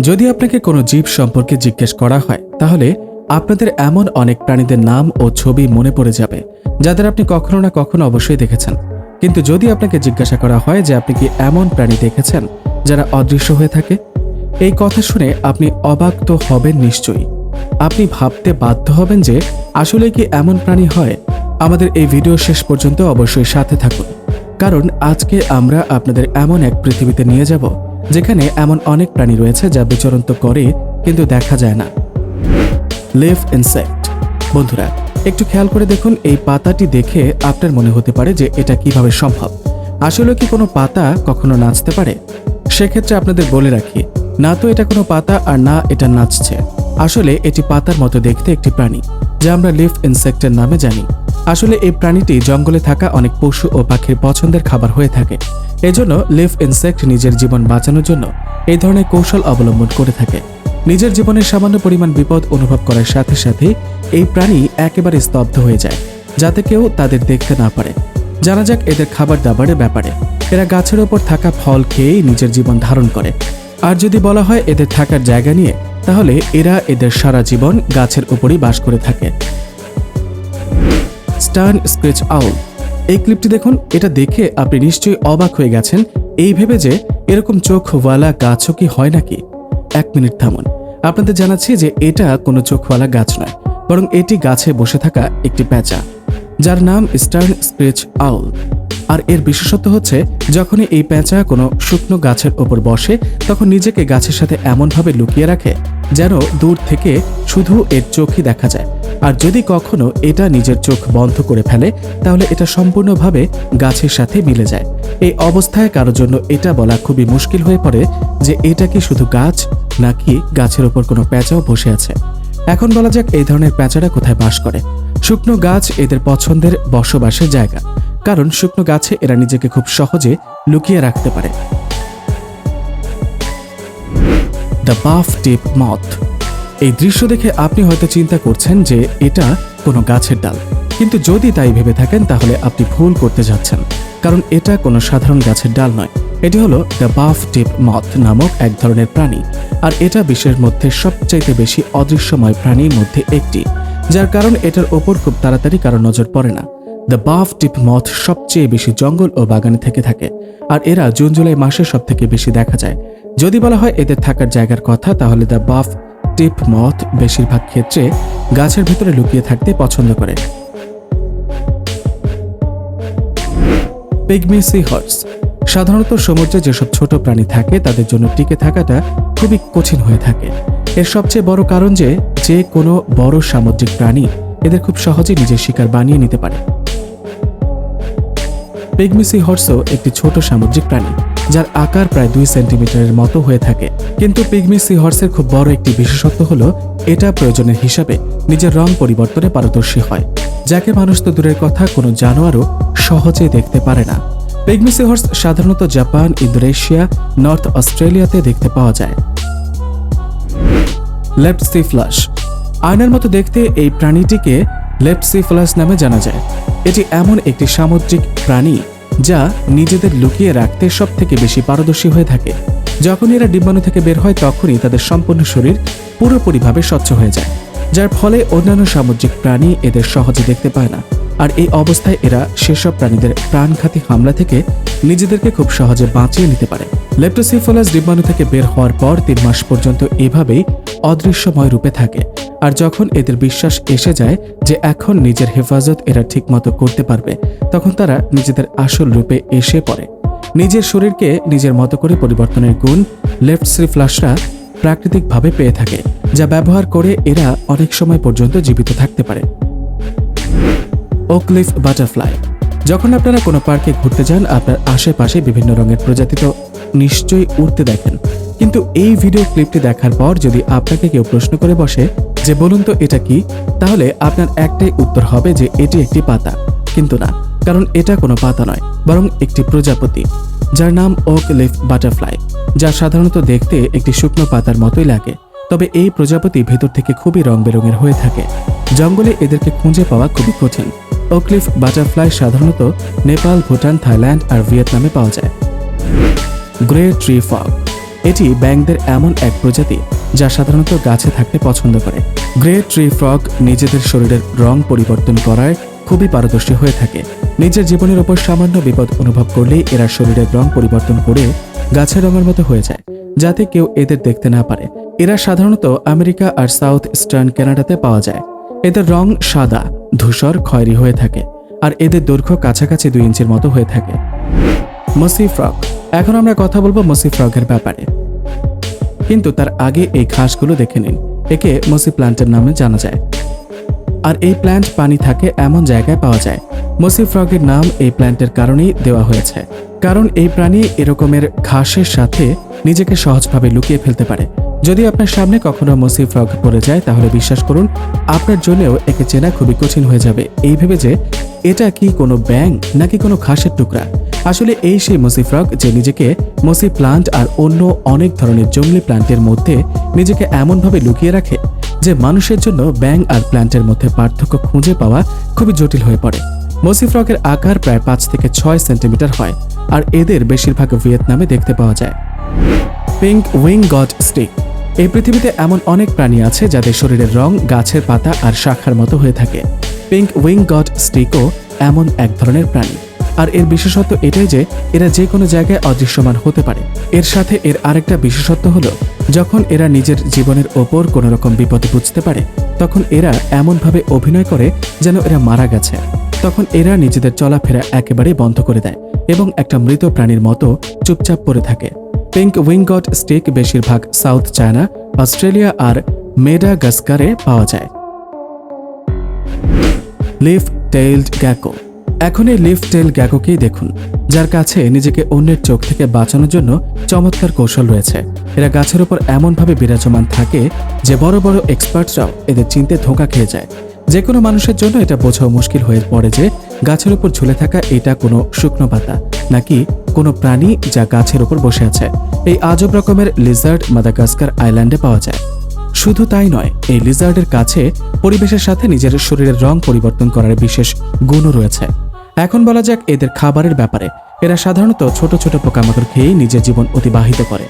যদি আপনাকে কোনো জীব সম্পর্কে জিজ্ঞেস করা হয়, তাহলে আপনাদের এমন অনেক প্রাণীদের নাম ও ছবি মনে পড়ে যাবে, যাদের আপনি কখনো না কখনো অবশ্যই দেখেছেন। কিন্তু যদি আপনাকে জিজ্ঞাসা করা হয় যে আপনি কি এমন প্রাণী দেখেছেন যারা অদৃশ্য হয়ে থাকে, এই কথা শুনে আপনি অবাক তো হবেন নিশ্চয়ই। আপনি ভাবতে বাধ্য হবেন যে আসলে কি এমন প্রাণী হয়। আমাদের এই ভিডিও শেষ পর্যন্ত অবশ্যই সাথে থাকুন। কারণ আজকে আমরা আপনাদের এমন এক পৃথিবীতে নিয়ে যাব যেখানে এমন অনেক প্রাণী রয়েছে যা বিচরণ তো করে, কিন্তু দেখা যায় না। Leaf insect. বন্ধুরা, একটু খেয়াল করে দেখুন এই পাতাটি দেখে আপনার মনে হতে পারে যে এটা কীভাবে সম্ভব। আসলে কি কোনো পাতা কখনো নাচতে পারে? সেক্ষেত্রে আপনাদের বলে রাখি, না তো এটা কোনো পাতা আর না এটা নাচছে। আসলে এটি পাতার মতো দেখতে একটি প্রাণী, যা আমরা লিভ ইনসেক্টের নামে জানি। আসলে এই প্রাণীটি জঙ্গলে থাকা অনেক পশু ও পাখির পছন্দের খাবার হয়ে থাকে। এজন্য লিভ ইনসেক্ট নিজের জীবন বাঁচানোর জন্য এই ধরনের কৌশল অবলম্বন করে থাকে। নিজের জীবনের সামান্য পরিমাণ বিপদ অনুভব করার সাথে সাথে এই প্রাণী একেবারে স্তব্ধ হয়ে যায়, যাতে কেউ তাদের দেখতে না পারে। জানা যাক এদের খাবার দাবারের ব্যাপারে। এরা গাছের ওপর থাকা ফল খেয়েই নিজের জীবন ধারণ করে। আর যদি বলা হয় এদের থাকার জায়গা নিয়ে, তাহলে এরা এদের সারা জীবন গাছের উপরই বাস করে থাকে। স্টার্ন স্ক্রেচ আউল এই ক্লিপটি দেখুন, এটা দেখে আপনি নিশ্চয়ই অবাক হয়ে গেছেন। এই ভেবে যে এরকম চোখওয়ালা গাছও কি হয় নাকি? এক মিনিট থামুন। আপনাদের জানাচ্ছি যে এটা কোনো চোখওয়ালা গাছ নয়, বরং এটি গাছে বসে থাকা একটি প্যাঁচা, যার নাম স্টার্ন স্ক্রেচ আউল আর এর বিশেষত্ব হচ্ছে, যখনই এই পেঁচা কোনো শুকনো গাছের ওপর বসে, তখন নিজেকে গাছের সাথে এমনভাবে লুকিয়ে রাখে, যেন দূর থেকে শুধু এর চোখই দেখা যায়। আর যদি কখনো এটা নিজের চোখ বন্ধ করে ফেলে, তাহলে এটা সম্পূর্ণভাবে গাছের সাথে মিলে যায়। এই অবস্থায় কারোর জন্য এটা বলা খুবই মুশকিল হয়ে পড়ে যে এটা কি শুধু গাছ, নাকি গাছের ওপর কোনো প্যাঁচাও বসে আছে। এখন বলা যাক এই ধরনের প্যাঁচারা কোথায় বাস করে। শুকনো গাছ এদের পছন্দের বসবাসের জায়গা, কারণ শুকনো গাছে এরা নিজেকে খুব সহজে লুকিয়ে রাখতে পারে। দ্য বাফ টিপ মথ এই দৃশ্য দেখে আপনি হয়তো চিন্তা করছেন যে এটা কোনো গাছের ডাল। কিন্তু যদি তাই ভেবে থাকেন, তাহলে আপনি ভুল করতে যাচ্ছেন। কারণ এটা কোনো সাধারণ গাছের ডাল নয়। এটি হলো দ্য বাফ টিপ মথ নামক এক ধরনের প্রাণী। আর এটা বিশ্বের মধ্যে সবচাইতে বেশি অদৃশ্যময় প্রাণীর মধ্যে একটি। যার কারণ এটার ওপর খুব তাড়াতাড়ি কারও নজর পড়ে না। দ্য বাফ টিপ মথ সবচেয়ে বেশি জঙ্গল ও বাগানে থেকে থাকে। আর এরা জুন, জুলাই মাসে সব থেকে বেশি দেখা যায়। যদি বলা হয় এদের থাকার জায়গার কথা, তাহলে দ্য বাফ টিপ মথ বেশিরভাগ ক্ষেত্রে গাছের ভিতরে লুকিয়ে থাকতে পছন্দ করে। পিগমি সি হর্স সাধারণত সমুদ্রে যেসব ছোট প্রাণী থাকে, তাদের জন্য টিকে থাকাটা খুবই কঠিন হয়ে থাকে। এর সবচেয়ে বড় কারণ যে যে কোনো বড় সামুদ্রিক প্রাণী এদের খুব সহজে নিজের শিকার বানিয়ে নিতে পারে। পিগমিসি হর্সও একটি ছোট সামুদ্রিক প্রাণী। যার আকার প্রায় দুই সেন্টিমিটারের মতো হয়ে থাকে। কিন্তু পিগমিসি হর্সের খুব বড় একটি বিশেষত্ব হলো, এটা প্রয়োজনের হিসাবে নিজের রং পরিবর্তনে পারদর্শী হয়। যাকে মানুষ তো দূরের কথা কোনো জানোয়ারও সহজে দেখতে পারে না। পিগমিসি হর্স সাধারণত জাপান, ইন্দোনেশিয়া, নর্থ অস্ট্রেলিয়াতে দেখতে পাওয়া যায়। Left sea flush. আয়নার মতো দেখতে এই প্রাণীটিকে লেফট সি ফ্লাশ নামে জানা যায়। এটি এমন একটি সামুদ্রিক প্রাণী যা নিজেদের লুকিয়ে রাখতে সব থেকে বেশি পারদর্শী হয়ে থাকে। যখন এরা ডিম্বাণু থেকে বের হয়, তখনই তাদের সম্পূর্ণ শরীর পুরোপুরিভাবে স্বচ্ছ হয়ে যায়, যার ফলে অন্যান্য সামুদ্রিক প্রাণী এদের সহজে দেখতে পায় না। আর এই অবস্থায় এরা সেসব প্রাণীদের প্রাণঘাতী হামলা থেকে নিজেদেরকে খুব সহজে বাঁচিয়ে নিতে পারে। লেপ্টোসিফলাস ডিম্বাণু থেকে বের হওয়ার পর তিন মাস পর্যন্ত এভাবেই অদৃশ্যময় রূপে থাকে। আর যখন এদের বিশ্বাস এসে যায় যে এখন নিজের হেফাজত এরা ঠিকমতো করতে পারবে, তখন তারা নিজেদের আসল রূপে এসে পড়ে। নিজের শরীরকে নিজের মতো করে পরিবর্তনের গুণ লেফট ফ্লাশরা প্রাকৃতিকভাবে পেয়ে থাকে, যা ব্যবহার করে এরা অনেক সময় পর্যন্ত জীবিত থাকতে পারে। ওকলিফ বাটারফ্লাই যখন আপনারা কোনো পার্কে ঘুরতে যান, আপনার আশেপাশে বিভিন্ন রঙের প্রজাতি তো নিশ্চয়ই উড়তে দেখেন। কিন্তু এই ভিডিও ক্লিপটি দেখার পর যদি আপনাকে কেউ প্রশ্ন করে বসে যে, বলুন তো এটা কি? তাহলে আপনার একটাই উত্তর হবে যে, এটি একটি পাতা। কিন্তু না, কারণ এটা কোনো পাতা নয়, বরং একটি প্রজাপতি, যার নাম ওক লিফ বাটারফ্লাই যা সাধারণত দেখতে একটি শুকনো পাতার মতোই লাগে। তবে এই প্রজাপতি ভেতর থেকে খুবই রং বেরঙের হয়ে থাকে। জঙ্গলে এদেরকে খুঁজে পাওয়া খুবই কঠিন। ওকলিফ বাটারফ্লাই সাধারণত নেপাল, ভুটান, থাইল্যান্ড আর ভিয়েতনামে পাওয়া যায়। গ্রে ট্রি ফগ এটি ব্যাংকদের এমন এক প্রজাতি যা সাধারণত গাছে থাকতে পছন্দ করে। গ্রে ট্রি ফ্রগ নিজেদের শরীরের রং পরিবর্তন করায় খুবই পারদর্শী হয়ে থাকে। নিজের জীবনের ওপর সামান্য বিপদ অনুভব করলেই এরা শরীরের রং পরিবর্তন করে গাছের রঙের মতো হয়ে যায়, যাতে কেউ এদের দেখতে না পারে। এরা সাধারণত আমেরিকা আর সাউথ ইস্টার্ন কানাডাতে পাওয়া যায়। এদের রং সাদা, ধূসর, খয়েরি হয়ে থাকে, আর এদের দৈর্ঘ্য কাছাকাছি দুই ইঞ্চির মতো হয়ে থাকে। মসি ফ্রগ। এখন আমরা কথা বলব মসি ফ্রগের ব্যাপারে। কিন্তু তার আগে এই ঘাসগুলো দেখে নিন। একে মসি প্ল্যান্টের নামে জানা যায়। আর এই প্ল্যান্ট পানি থাকে এমন জায়গায় পাওয়া যায়। মসি ফ্রগের নাম এই প্ল্যান্টের কারণেই দেওয়া হয়েছে। কারণ এই প্রাণী এরকমের ঘাসের সাথে নিজেকে সহজভাবে লুকিয়ে ফেলতে পারে। যদি আপনার সামনে কখনো মসি ফ্রগ পড়ে যায়, তাহলে বিশ্বাস করুন, আপনার জন্যও একে চেনা খুবই কঠিন হয়ে যাবে। এই ভেবে যে, এটা কি কোনো ব্যাং নাকি কোনো ঘাসের টুকরা? আসলে এই সেই মসি ফ্রগ যে নিজেকে মসি প্লান্ট আর অন্য অনেক ধরনের জঙ্গলি প্লান্টের মধ্যে নিজেকে এমনভাবে লুকিয়ে রাখে যে মানুষের জন্য ব্যাং আর প্ল্যান্টের মধ্যে পার্থক্য খুঁজে পাওয়া খুবই জটিল হয়ে পড়ে। মসি ফ্রগের আকার প্রায় পাঁচ থেকে ছয় সেন্টিমিটার হয় আর এদের বেশিরভাগ ভিয়েতনামে দেখতে পাওয়া যায়। Pink winged stick. এই পৃথিবীতে এমন অনেক প্রাণী আছে যাদের শরীরের রং, গাছের পাতা আর শাখার মতো হয়ে থাকে। পিঙ্ক উইং গড স্টিকও এমন এক ধরনের প্রাণী। আর এর বিশেষত্ব এটাই যে, এরা যে কোনো জায়গায় অদৃশ্যমান হতে পারে। এর সাথে এর আরেকটা বিশেষত্ব হলো, যখন এরা নিজের জীবনের ওপর কোনো রকম বিপদে বুঝতে পারে, তখন এরা এমনভাবে অভিনয় করে যেন এরা মারা গেছে। তখন এরা নিজেদের চলাফেরা একেবারেই বন্ধ করে দেয় এবং একটা মৃত প্রাণীর মতো চুপচাপ পড়ে থাকে। পিঙ্ক উইংগট স্টিক বেশিরভাগ সাউথ চায়না, অস্ট্রেলিয়া আর মেডাগাস্কারে পাওয়া যায়। Leaf tailed gecko. এখন এই লিফ টেল গ্যাকোকেই দেখুন, যার কাছে নিজেকে অন্যের চোখ থেকে বাঁচানোর জন্য চমৎকার কৌশল রয়েছে। এরা গাছের ওপর এমনভাবে বিরাজমান থাকে যে বড় বড় এক্সপার্টরাও এদের চিনতে ধোঁকা খেয়ে যায়। যে কোনো মানুষের জন্য এটা বোঝাও মুশকিল হয়ে পড়ে যে গাছের ওপর ঝুলে থাকা এটা কোনো শুকনো পাতা, নাকি কোনো প্রাণী যা গাছের উপর বসে আছে। এই আজব রকমের লিজার্ড মাদাগাস্কার আইল্যান্ডে পাওয়া যায়। শুধু তাই নয়, এই লিজার্ডের কাছে পরিবেশের সাথে নিজের শরীরের রং পরিবর্তন করার বিশেষ গুণও রয়েছে। এখন বলা যাক এদের খাবারের ব্যাপারে। এরা সাধারণত ছোট ছোট পোকামাকড় খেয়েই নিজের জীবন অতিবাহিত করে।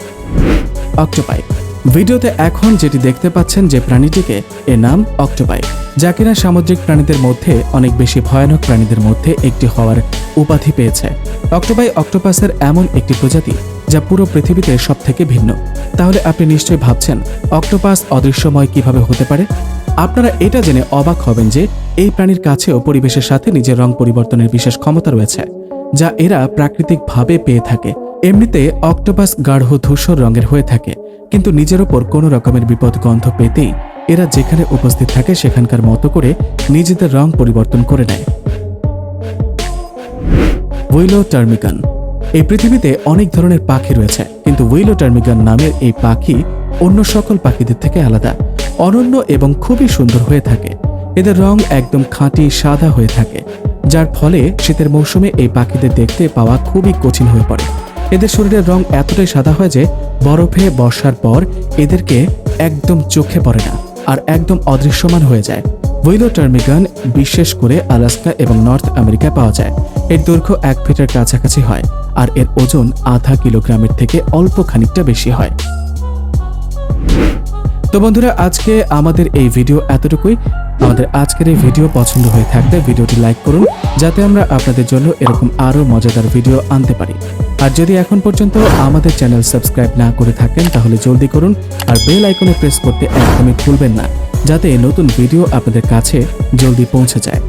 অক্টোপাই ভিডিওতে এখন যেটি দেখতে পাচ্ছেন যে প্রাণীটিকে এর নাম অক্টোপাই, যা কিনা সামুদ্রিক প্রাণীদের মধ্যে, অনেক বেশি ভয়ানক প্রাণীদের মধ্যে একটি হওয়ার উপাধি পেয়েছে। অক্টোপাই অক্টোপাসের এমন একটি প্রজাতি, যা পুরো পৃথিবীতে সব থেকে ভিন্ন। তাহলে আপনি নিশ্চয়ই ভাবছেন, অক্টোপাস অদৃশ্যময় কীভাবে হতে পারে? আপনারা এটা জেনে অবাক হবেন যে, এই প্রাণীর কাছেও পরিবেশের সাথে নিজের রং পরিবর্তনের বিশেষ ক্ষমতা রয়েছে, যা এরা প্রাকৃতিকভাবে পেয়ে থাকে। এমনিতে অক্টোপাস গাঢ় ধূসর রঙের হয়ে থাকে। কিন্তু নিজের ওপর কোনো রকমের বিপদ গন্ধ পেতেই এরা যেখানে উপস্থিত থাকে সেখানকার মতো করে নিজেদের রং পরিবর্তন করে নেয়। উইলো টার্মিকান এই পৃথিবীতে অনেক ধরনের পাখি রয়েছে, কিন্তু উইলো টার্মিকান নামের এই পাখি অন্য সকল পাখিদের থেকে আলাদা, অনন্য এবং খুবই সুন্দর হয়ে থাকে। এদের রং একদম খাঁটি, সাদা হয়ে থাকে, যার ফলে শীতের মৌসুমে এই পাখিদের দেখতে পাওয়া খুবই কঠিন হয়ে পড়ে। এদের শরীরের রং এতটাই সাদা হয় যে বরফে বর্ষার পর এদেরকে একদম চোখে পড়ে না আর একদম অদৃশ্যমান হয়ে যায়। উইলো টার্মিগান বিশেষ করে আলাস্কা এবং নর্থ আমেরিকায় পাওয়া যায়। এর দৈর্ঘ্য এক ফিটের কাছাকাছি হয় আর এর ওজন আধা কিলোগ্রামের থেকে অল্প খানিকটা বেশি হয়। তো বন্ধুরা, আজকে আমাদের এই ভিডিও এতটুকুই। আমাদের আজকের এই ভিডিও পছন্দ হয়ে থাকলে ভিডিওটি লাইক করুন, যাতে আমরা আপনাদের জন্য এরকম আরও মজাদার ভিডিও আনতে পারি। আর যদি এখন পর্যন্ত আমাদের চ্যানেল সাবস্ক্রাইব না করে থাকেন, তাহলে জলদি করুন আর বেল আইকনে প্রেস করতে একদমই ভুলবেন না, যাতে নতুন ভিডিও আপনাদের কাছে জলদি পৌঁছে যায়।